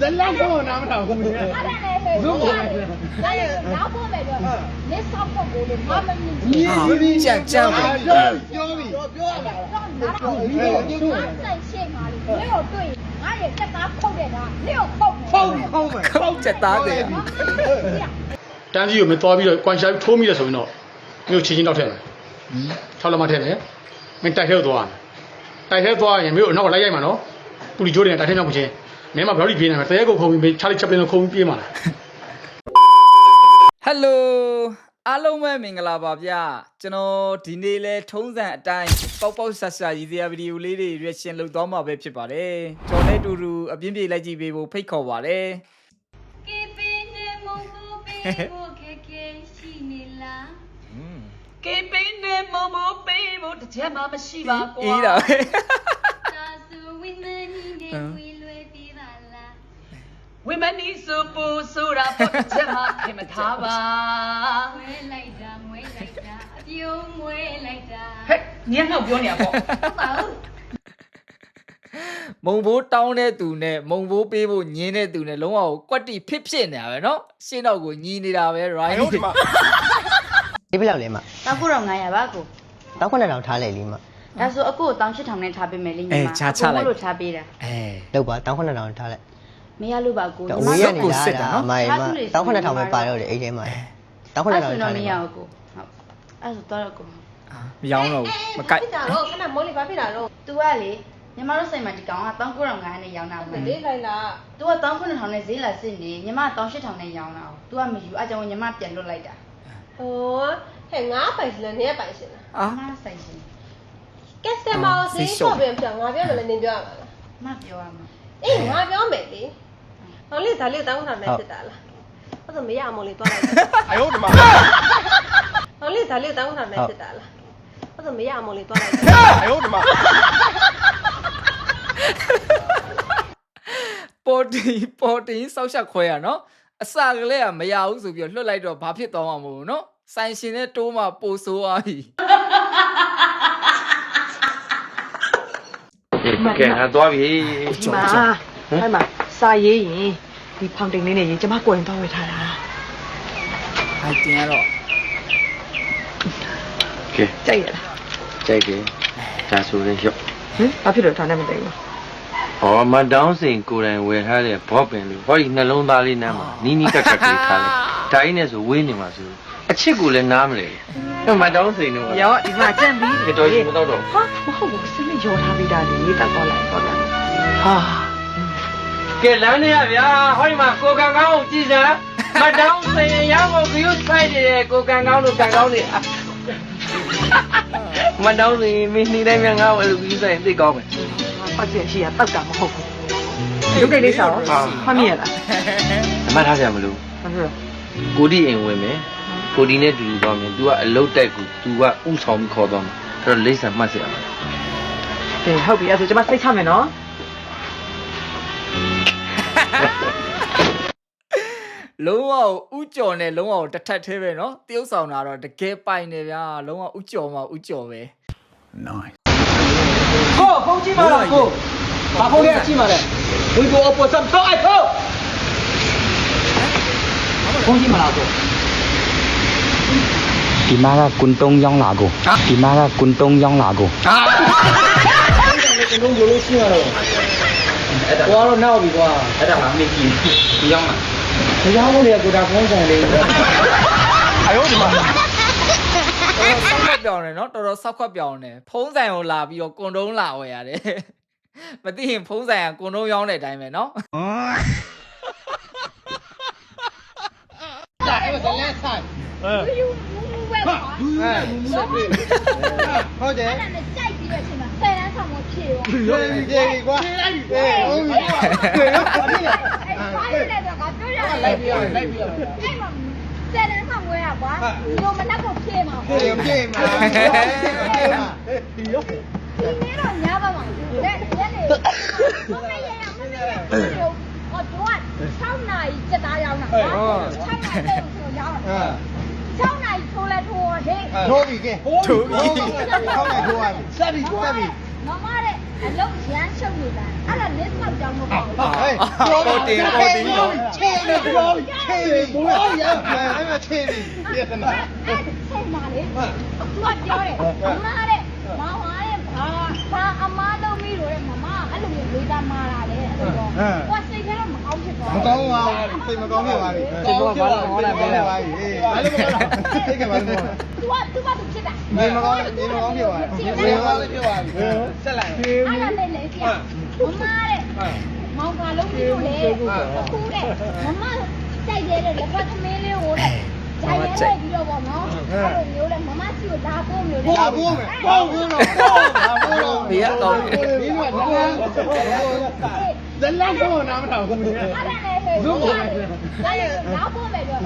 ဇလန်ကောနားမထောင်ဘူးအဲ့ဒါလည်းဟဲ့ဟုတ်ပါဘူးဒါလည်းနောက်ဖို့မယ်တော့လက်ဆောက်ဖို့ကိုလေမမမြင်ဘူးကြက်ကြက်ပြောပြောပြီပြောရမှာတော့နားတော့ဒီလိုမျိုးဆိုင်ရှေ့မှာလေမြို့တွေ့ငါရဲ့တက်သားခုတ်တဲ့ကမြို့ခုတ်ဖုံးဖုံးမယ်ခောက်ချက်သားတယ်တန်းကြီးကိုမသွားပြီးတော့ကွန်ရှာထိုးမိတယ်ဆိုရင်တော့မြို့ချင်းချင်းတော့ထည့်မယ်ထောက်လက်မထည့်မယ်မင်းတိုက်ထဲသွားမယ်တိုက်ထဲသွားရင်မြို့အနောက်ကလိုက်ရိုက်မှာနော်ပူလီကျိုးတွေတိုက်ထဲရောက်မချင်း မင်းမဘယ်လိုပြေးနိုင်မလဲတရေကိုခုံပြီးချားလိချက်ပင်းကိုခုံပြီးပြေးမှာလားဟယ်လိုအားလုံးပဲမင်္ဂလာပါဗျကျွန်တော်ဒီနေ့လဲထုံးစံအတိုင်းပေါက်ပေါက်ဆာဆာရည်စရာဗီဒီယိုလေးတွေရွေးရှင်လုပ်သွားမှာပဲဖြစ်ပါတယ်ကျွန်တော်လည်းတူတူအပြင်းပြေလိုက်ကြည့်ပေးဖို့ဖိတ်ခေါ်ပါတယ်ကေပင်းနဲ့မုံကိုပေးဖို့ခက်ခဲရှိနေလားကေပင်းနဲ့မမပေးဖို့တစ်ချက်မှမရှိပါကွာအေးတာပဲ ဝိမနီစပူဆိုတာဖို့တစ်ချက်မှခင်မထားပါ မွေးလိုက်တာမွေးလိုက်တာအပြုံးမွေးလိုက်တာ ဟဲ့ညံ့တော့ပြောနေရပေါ့ ဟုတ်ပါဘူး မုံဘိုးတောင်းတဲ့သူနဲ့မုံဘိုးပေးဖို့ညင်းတဲ့သူနဲ့လုံးဝကိုကွက်တီဖြစ်ဖြစ်နေတာပဲเนาะရှင်းတော့ကိုညီးနေတာပဲ right ဒီဘယ်လောက်လဲမ တောင်900ပါကို တောင်း9000ထားလိုက်လीမ ဒါဆိုအကိုတောင်8000နဲ့ထားပေးမယ်လေညီမ အဲချာချလိုက် လို့ထားပေးတာ အဲ လောက်ပါတောင်း9000ထားလိုက် မရလို့ပါကို တော့ ညီ ဝေး မ ရ ကို နေ စစ် လား တာနော် အမိုင်မ ချားစုတွေ တောင်း9000ပဲ စီမံ ပါတော့တယ်အိမ်ထဲမှာတောင်း အဲ့ 9000 ဆို ထား တော့မ လိုက် ရ ပါ ဘူးကိုဟုတ်အဲ့ဆိုတော့ကို အာမရောင်းတော့ဘူးမကိုက် တာတော့ခဏမိုးလေးဘာဖြစ်တာတော့ तू ကလေညီမတို့စိတ်မှာဒီကောင်က1900နဲ့ရောင်းတာပဲ လေးလိုက်လား तू က1900နဲ့ဈေးလာစစ်နေညီမ1800နဲ့ရောင်းတာကို तू ကမယူအကြောင်းညီမပြန်လွတ်လိုက်တာ ဟိုဟဲ့ငါပိုင်ရှင်လားနင်ကပိုင်ရှင်လား အာ မဆိုင်ရှင် ကက်စတမာကိုဈေးဆော့ပြန်ပြန်ငါပြောမယ်လည်းနင်ပြောရမှာလား မပြောရမှာ အေးငါပြောမယ်လေ ဟောလေဒါလေးတောင်းတာနဲ့ဖြစ်တာလားအဲ့ဒါမရအောင်လေတွားလိုက်အယောဒီမှာဟောလေဒါလေးတောင်းတာနဲ့ဖြစ်တာလားအဲ့ဒါမရအောင်လေတွားလိုက်အယောဒီမှာပေါ်တီပေါ်တီစောက်ရှက်ခွဲရနော်အစကလေးကမရဘူးဆိုပြီးတော့လွှတ်လိုက်တော့ဘာဖြစ်သွားမှာမဟုတ်ဘူးနော်ဆိုင်ရှင်နဲ့တိုးမှပိုဆိုးသွားပြီကဲငါသွားပြီဒီမှာအဲ့မှာ စာရေးရင်ဒီဖောင်တိန်လေးနဲ့ရင်ကျမကိုယ်ရင်တော့ဝယ်ထားတာအဲ့တင်ရတော့ကဲကြိုက်ရလားကြိုက်တယ်ဒါဆိုရင်ရော့ဟင်ဘာဖြစ်လို့ဒါနဲ့မသိဘူးဟောမတောင်းစင်ကိုယ်တိုင်ဝယ်ထားတဲ့ဘော့ပင်လေးဟောဒီနှလုံးသားလေးနားမှာနီးနီးကပ်ကပ်လေးထားလိုက်ဒါကြီးနဲ့ဆိုဝေးနေမှာဆိုအချစ်ကိုလည်းနားမလဲဟဲ့မတောင်းစင်တော့ရောဒီမှာကြံပြီးကတော်ကြီးမတော့တော့ဟာမဟုတ်ဘူးစနေရောထားပြီးတာလေတက်သွားလိုက်တော့တယ်ဟာ ကဲလမ်းနေရဗျာဟောဒီမှာကိုကန်ကောင်းကိုကြည်စမ်းမတောင်းစင်ရောက်ကိုဂရုစိုက်နေတဲ့ကိုကန်ကောင်းတို့ကန်ကောင်းတွေမတောင်းစင်မင်းနေတိုင်းများငါ့ကိုအဲ့လိုဂရုစိုက်သိကောင်းမယ်ပတ်ချက်ရှိရတောက်တာမဟုတ်ဘူးရုပ်ကိလေးဆောမှတ်မိရလားအမှတ်ထားကြမလို့ဘာဖြစ်လို့ကိုဒီအိမ်ဝင်မယ်ကိုဒီနဲ့တူတူသွားမယ် तू ကအလုတ်တိုက်ကို तू ကဥဆောင်ပြီးခေါ်သွားမယ်အဲ့တော့လိမ့်ဆန်မှတ်စီရမယ်ကဲဟုတ်ပြီအဲ့ဒါကျမစိတ်ချမယ်နော် လုံးဝဥကြော်နဲ့လုံးဝတစ်ထက်သေးပဲနော်တရုပ်ဆောင်တာတော့တကယ်ပိုင်နေဗျာလုံးဝဥကြော်မှဥကြော်ပဲကိုဖုန်းကြည့်ပါလားကိုဘာဖုန်းလဲကြည့်ပါလဲဝီကိုအပေါ်ဆမ်ဆောအိုက်ဖုန်းဖုန်းကြည့်မလားကိုဒီမာကကွန်တုံးရောင်းလာကိုဒီမာကကွန်တုံးရောင်းလာကိုကျွန်တော်ရိုးလို့ရှိရတော့ အဲ့ဒါကတော့နောက်ပြီကွာအဲ့ဒါမှမင်းကြီးဒီရောက်မှာဒီကြောင်လို့လေကိုဒါဖုန်းဆိုင်လေးအယောဒီမှာတော်တော်ဆောက်ခွက်ပြောင်းတယ်နော်တော်တော်ဆောက်ခွက်ပြောင်းတယ်ဖုံးဆိုင်ကိုလာပြီးတော့ကွန်တုံးလာဝယ်ရတယ်မသိရင်ဖုံးဆိုင်ကကွန်တုံးရောင်းတဲ့အတိုင်းပဲနော်ဒါအဲ့ဒါလက်ဆိုင်ဘူးယူဘူးဝဲပါဒူးရဲမူမူလေးဟုတ်တယ်အဲ့ဒါနဲ့ကြိုက်ပြီးတဲ့ အချိန်မှာဆယ်တန်းဆောင်ကိုဖြေရောပြေပြီပြေပြီကွာအေးဟုတ်ပြီပြေတော့ဘာဖြစ်လဲအဲ့ဘာလဲတော့ငါပြောရတယ်လိုက်ပြီးလိုက်ပြီးအဲ့မှာဆယ်တန်းဆောင်ဝဲရကွာဒီလိုမနက်ကိုဖြေမှာပြေပြေမှာဒီရောဒီနေ့တော့ညပါမှာလက်ရက်နေမ မရရမမရဟောတော့6နာရီစက်သားရောက်တာကွာ6နာရီဆိုရောက်တာအာ6နာရီထိုးလဲထိုးဟေးထိုးပြီကဲထိုးပြီထောက်လိုက်ထိုးရပြီဆက်ပြီဆက်ပြီမမတဲ့အလုံးရမ်းရှုပ်နေတာအဲ့ဒါလက်ဆောက်ကြောင်းမပေါ့ဘူးပေါ်တင်ပေါ်တင်နော်ချေနေပြောချေနေဘောရအဲ့မချေနေပြဿနာအဲ့ဆက်ပါလေသူကပြောတယ်အမတဲ့မောင်ဟာတဲ့ဘာဘာအမားလုံးပြီးတော့တဲ့မမအဲ့လိုမျိုးလေးသားမာတာလေအဲ့လိုတော့ စိတ်မကောင်းခဲ့ပါဘူးစိတ်ကဘာလို့ဟောလာမလဲပါဘူးအေးဘာလို့မကောင်းလဲစိတ်ကဘာလို့မကောင်းလဲသူကသူကသူဖြစ်တာနေမကောင်းနေမကောင်းဖြစ်ပါဘူးနေမကောင်းဖြစ်ပါဘူးဆက်လိုက်အဲ့ဒါနဲ့လေပြမမတဲ့မောင်ကလုံးပြီးတော့လေအခုတဲ့မမတိုက်ရဲတဲ့လက်ဖက်သမင်းလေးကိုတဲ့ဂျိုင်ရဲလိုက်ပြီးတော့ပေါ့နော်အဲ့လိုမျိုးလေမမစီကိုလာဖို့မျိုးလေဘာဘူးမယ်ဘာဘူးတော့ဘာဘူးတော့ဘေးကကောင်းတယ်ဒီမှာဇလန်ကောနာမထောင်ဘူး အဲ့ဒါ နဲ့ဟဲ့ဘူးဒါလည်းလာဖို့မယ်တော့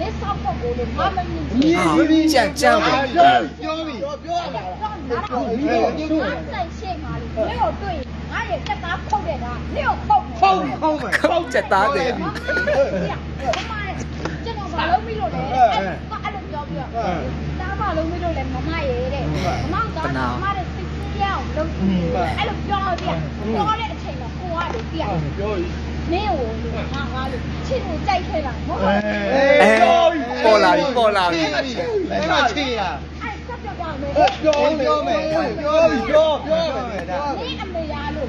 လက်ဆောက်ဖို့ကိုလေမမမြင်ဘူးကြက်ကြက်ပဲပြောပြီပြောရမှာတော့နားတော့ဒီလိုဒီလိုဆိုင်ရှေ့မှာလေကိုတွေ့ငါရဲ့တက်သားဖုတ်တဲ့ကနေကိုဖုတ်ဖုံးဖုံးမယ်ခောက်ချက်သားတယ်မမကျွန်တော်ဘာလို့ပြီးလို့လဲအဲ့အဲ့လိုပြောပြီးတော့တားဘာလို့ပြီးလို့လဲမမရေတဲ့မမကမမတဲ့စိတ်ကြီးရအောင်လုပ်အဲ့လိုပြောပြပြောတဲ့အချိန်တော့ကိုကလေပြပြောပြီ မင်းကိုငါငါလို့ချစ်ကိုကြိုက်ခဲ့တာမဟုတ်ဘူးအဲ ပေါ်လာပြီပေါ်လာပြီအဲ့မှာချေရအဲ့ဆက်ပြောပြမယ်ပြောပြောမယ်ပြောပြီပြောပြောမယ်ဒါမင်းအမေရလို့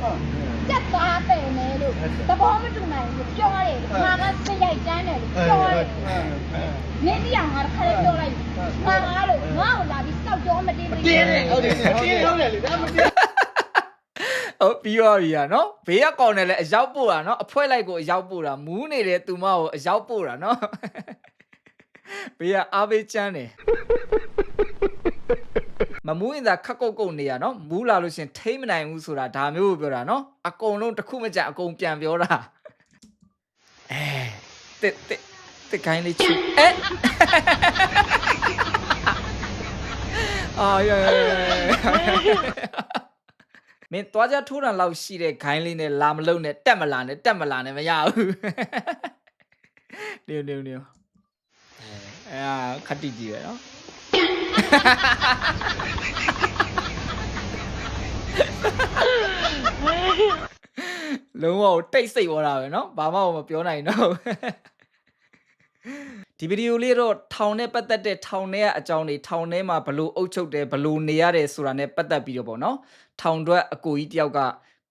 စက်သားတယ်မယ်လို့သဘောမတူနိုင်ဘူးပြောတယ်ငါကစိတ်ရိုက်တန်းတယ်လို့ပြောတယ်မင်းတရားငါတစ်ခါလေးပြောလိုက်ငါငါလို့ငါ့ကိုလာပြီးစောက်ကြောမတင်းတင်းတင်းတယ်ဟုတ်တယ်တင်းဟုတ်တယ်လေဒါမတင်း ဟုတ်ပြီးသွားပြီอ่ะเนาะဘေးကကောင်းတယ်လဲအရောက်ပို့တာเนาะအဖွဲလိုက်ကိုအရောက်ပို့တာမူးနေတဲ့သူမကိုအရောက်ပို့တာเนาะဘေးကအားပေးချမ်းတယ်မမူးရင်သာခက်ကုတ်ကုတ်နေရเนาะမူးလာလို့ရှရင်ထိမ့်မနိုင်ဘူးဆိုတာဒါမျိုးကိုပြောတာเนาะအကုန်လုံးတစ်ခုမကြအကုန်ပြန်ပြောတာအဲတစ်တစ်တစ်ခိုင်းလေးချူအဲအာရရ မင်းသွားကြထိုးတာလောက်ရှိတဲ့ခိုင်းလေးနဲ့လာမလုံးနဲ့တက်မလာနဲ့တက်မလာနဲ့မရဘူးနေနေနေအဲအာခတ်တီကြီးပဲနော်လုံးဝတိတ်ဆိတ်သွားတာပဲเนาะဘာမှမပြောနိုင်တော့ ဒီဗီဒီယိုလေးတော့ထောင်နဲ့ပတ်သက်တဲ့ထောင်ထဲကအကြောင်းတွေထောင်ထဲမှာဘလို့အုပ်ချုပ်တယ်ဘလို့နေရတယ်ဆိုတာနဲ့ပတ်သက်ပြီးတော့ပေါ့နော်ထောင်တွက်အကိုကြီးတယောက်က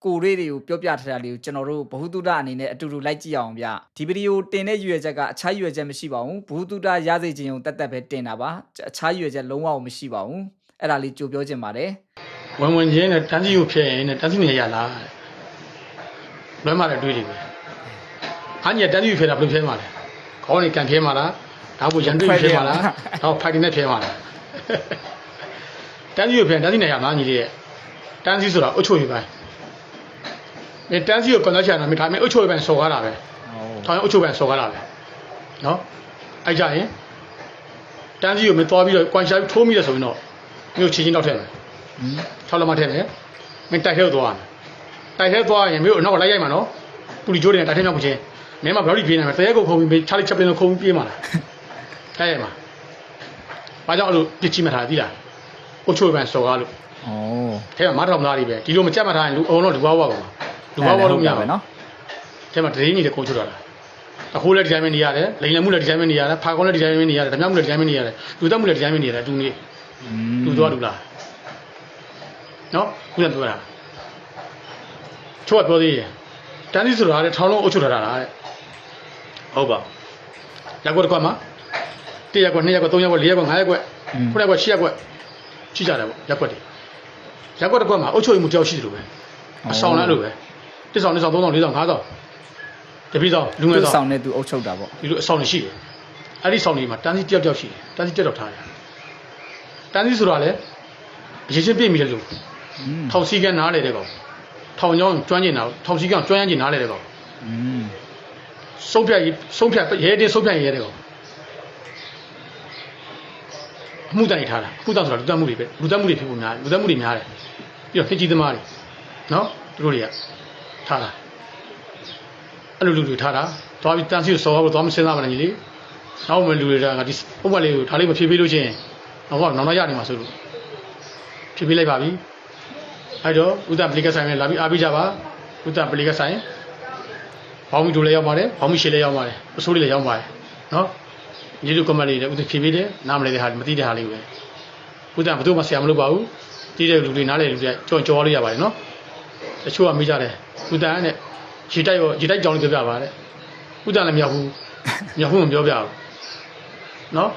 ကိုရေးတွေကိုပြောပြထားတာလေးကိုကျွန်တော်တို့ဘ ഹു တုဒအနေနဲ့အတူတူလိုက်ကြည့်အောင်ဗျဒီဗီဒီယိုတင်တဲ့ရွေချက်ကအခြားရွေချက်မရှိပါဘူးဘ ഹു တုဒရစေခြင်းုံတက်တက်ပဲတင်တာပါအခြားရွေချက်လုံးဝမရှိပါဘူးအဲ့ဒါလေးကြိုပြောချင်ပါတယ်ဝင်ဝင်ချင်းနဲ့တန်းစီကိုဖြစ်ရင်နဲ့တန်းစီနေရလားလွဲမှလည်းတွေးတယ်ပဲအားကြီးတန်းစီကိုဖြစ်တာဘယ်လိုဖြစ်မှာလဲ ခေါင်းနေကန်ဖြစ်မှာလားဒါကိုရန်တွေးဖြစ်မှာလားတော့ဖိုက်တင်နဲ့ဖြစ်မှာလားတန်းစီကိုဖြစ်တန်းစီနေရမှာညီလေးရဲ့တန်းစီဆိုတာအုတ်ချိုရပိုင်းမင်းတန်းစီကိုကွန်သက်ချင်တာမင်းဒါမင်းအုတ်ချိုရပိုင်းစော်ကားတာပဲထောင်ရအုတ်ချုပ်ပန်စော်ကားလာပဲနော်အဲ့ကြရင်တန်းကြီးကိုမင်းသွားပြီးတော့ကွန်ရှာထိုးမိတယ်ဆိုရင်တော့မြို့ချင်းချင်းတောက်ထည့်မယ်ထောက်လက်မထည့်မယ်မင်းတိုက်ထဲသွားမယ်တိုက်ထဲသွားရင်မြို့အနောက်ကလိုက်ရိုက်မှာနော်ပူလီကျိုးတွေတိုက်ထဲရောက်ချင်း မင်းမဘယ်လိုပြေးနိုင်မလဲတရက်ကိုခုံပြီးချားလေးချက်ပင်းလို့ခုံပြီးပြေးမှာလားတိုက်ရိုက်မှာဘာကြောင့်အဲ့လိုပြစ်ချိမှထားသိလားအုတ်ချုပ်ပန်စော်ကားလို့ဩထဲမှာမထောင်သားတွေပဲဒီလိုမကြက်မထားရင်လူအုံတော့လူဘွားဘွားပါလူဘွားဘွားလို့မရဘူးနော်ထဲမှာဒရင်းကြီးတွေကုန်ချွတ်လာတာအခိုးလည်းဒီဇိုင်းမနေရတယ်လိန်လည်းမှုလည်းဒီဇိုင်းမနေရတယ်ဖာကောင်းလည်းဒီဇိုင်းမနေရတယ်ဓမြမှုလည်းဒီဇိုင်းမနေရတယ်လူသက်မှုလည်းဒီဇိုင်းမနေရတယ်တူနေလူသွားလူလာနော်ခုနပြောတာချိုးကပြောသေးတယ်တန်းစီဆိုတာတဲ့ထောင်းလုံးအုပ်ချုပ်ထားတာလားတဲ့ ဟုတ်ပါရက်ကွက်တစ်ခွက်မှာ1ရက်ကွက်2ရက်ကွက်3ရက်ကွက်4ရက်ကွက်5ရက်ကွက်9ရက်ကွက်10ရက်ကွက်ရှိကြတယ်ပေါ့ရက်ကွက်တွေရက်ကွက်တစ်ခွက်မှာအုပ်ချုပ်မှုတယောက်ရှိတယ်လို့ပဲအဆောင်လည်းလို့ပဲတစ်ဆောင်တစ်ဆောင်သုံးဆောင်လေးဆောင်ငါးဆောင်တပိဆောင်လူငယ်သူ့ဆောင်ဆောင်နဲ့သူအုပ်ချုပ်တာပေါ့ဒီလိုအဆောင်တွေရှိတယ်အဲ့ဒီဆောင်တွေမှာတန်းစီတယောက်တယောက်ရှိတယ်တန်းစီတက်တော့ထားတယ်တန်းစီဆိုတာလေအရေးချင်းပြည့်မိတယ်လို့ထောင်စီကန်းနားလေတဲ့ကောင်ထောင်ချောင်းကျွမ်းကျင်တာထောင်စီကန်းကျွမ်းရမ်းကျင်နားလေတဲ့ကောင် อืมစုံဖြတ်ရေးစုံဖြတ်ရဲတင်းစုံဖြတ်ရေးရဲတဲ့ကောင်အမှုတန်နေထားတာအမှုတန်ဆိုတာလူတက်မှုတွေပဲလူတက်မှုတွေဖြစ်ဖို့များတယ်လူတက်မှုတွေများတယ်ပြီးတော့ဖြစ်ကြီးသမားတွေနော်သူတို့တွေကထားတာအဲ့လိုလူတွေထားတာသွားပြီးတန်းစီကိုစော်ဖို့သွားမစင်းစားပါနဲ့ညီလေးနောက်မှလူတွေကငါဒီပုံမှန်လေးကိုဒါလေးမဖြေးပေးလို့ချင်းတော့နောက်တော့ရနေမှာဆိုလို့ဖြေးပေးလိုက်ပါပြီအဲ့တော့ဥဒ္ဒပလီကဆိုင်နဲ့လာပြီးအားပေးကြပါဥဒ္ဒပလီကဆိုင် ဘောင်းမီတို့လည်းရောက်ပါတယ်ဘောင်းမီရှေလည်းရောက်ပါတယ်အစိုးလေးလည်းရောက်ပါတယ်နော်ညီတို့ကမလေးလည်းဥဒ္ဒဖြည်းဖြည်းလေးနားမလဲတဲ့ဟာမသိတဲ့ဟာလေးပဲဥဒ္ဒဘယ်သူမှဆရာမလုပ်ပါဘူးတည်တဲ့လူတွေနားလေလူတွေကြော်ကြော်လို့ရပါတယ်နော်တချို့ကမိကြတယ်ဥဒ္ဒနဲ့ရေတိုက်ရောရေတိုက်ကြောင်းလေးပြောပြပါတဲ့ဥဒ္ဒလည်းမရောက်ဘူးမရောက်ဘူးမပြောပြဘူးနော်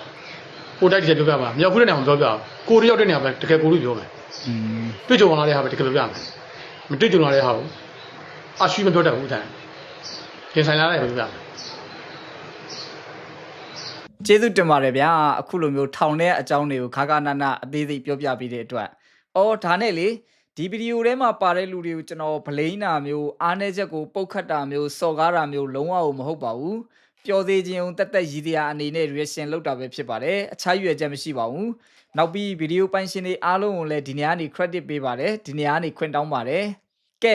ကိုတိုက်တယ်ပြောပြပါမရောက်ဘူးတဲ့နေရာမှာပြောပြအောင်ကိုရရောက်တဲ့နေရာပဲတကယ်ကိုလို့ပြောမယ်อืมတွေ့ကြုံလာတဲ့ဟာပဲတကယ်ပြောပြမယ်မတွေ့ကြုံလာတဲ့ဟာကိုအရှိမပြောတတ်ဘူးအတန် ပြင်ဆိုင်လာတဲ့ပဲပြောပြမယ်ကျေးဇူးတင်ပါတယ်ဗျာအခုလိုမျိုးထောင်တဲ့အကြောင်းတွေကိုခါခါနာနာအသေးစိတ်ပြောပြပေးတဲ့အတွက်အော်ဒါနဲ့လေဒီဗီဒီယိုထဲမှာပါတဲ့လူတွေကိုကျွန်တော်ဗလိန်နာမျိုးအားနည်းချက်ကိုပုတ်ခတ်တာမျိုးစော်ကားတာမျိုးလုံးဝမဟုတ်ပါဘူးပျော်သေးခြင်းုံတက်တက်ရည်တရားအနေနဲ့ reaction လုပ်တာပဲဖြစ်ပါတယ်အခြားရွယ်ချက်မရှိပါဘူးနောက်ပြီးဗီဒီယိုပိုင်ရှင်တွေအားလုံးကိုလည်းဒီနေရာကနေ credit ပေးပါတယ်ဒီနေရာကနေခွင့်တောင်းပါတယ်ကဲ